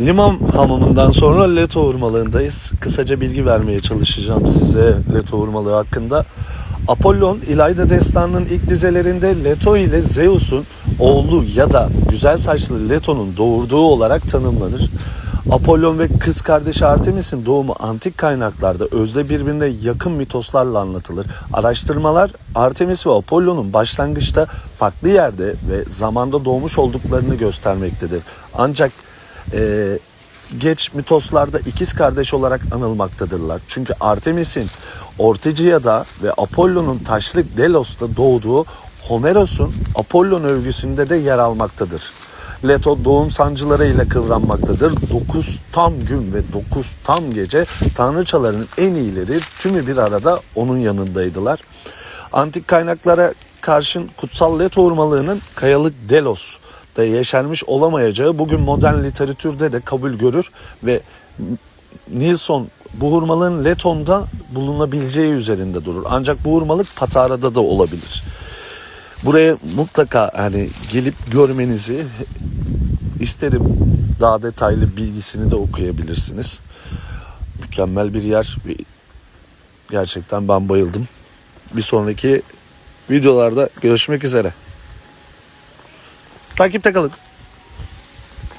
Liman hamamından sonra Leto hurmalığındayız. Kısaca bilgi vermeye çalışacağım size Leto hurmalığı hakkında. Apollon İlayda Destanı'nın ilk dizelerinde Leto ile Zeus'un oğlu ya da güzel saçlı Leto'nun doğurduğu olarak tanımlanır. Apollon ve kız kardeşi Artemis'in doğumu antik kaynaklarda özde birbirine yakın mitoslarla anlatılır. Araştırmalar Artemis ve Apollon'un başlangıçta farklı yerde ve zamanda doğmuş olduklarını göstermektedir. Ancak eee, geç mitoslarda ikiz kardeş olarak anılmaktadırlar. Çünkü Artemis'in Ortigia'da ve Apollon'un taşlık Delos'ta doğduğu Homeros'un Apollon övgüsünde de yer almaktadır. Leto doğum sancılarıyla kıvranmaktadır. 9 tam gün ve 9 tam gece tanrıçaların en iyileri tümü bir arada onun yanındaydılar. Antik kaynaklara karşın kutsal Leto hurmalığının kayalık Delos da yeşermiş olamayacağı bugün modern literatürde de kabul görür ve Nilsson bu hurmalığın Leton'da bulunabileceği üzerinde durur. Ancak bu hurmalık Patara'da da olabilir. Buraya mutlaka hani gelip görmenizi isterim. Daha detaylı bilgisini de okuyabilirsiniz. Mükemmel bir yer. Gerçekten ben bayıldım. Bir sonraki videolarda görüşmek üzere. Takipte kalın.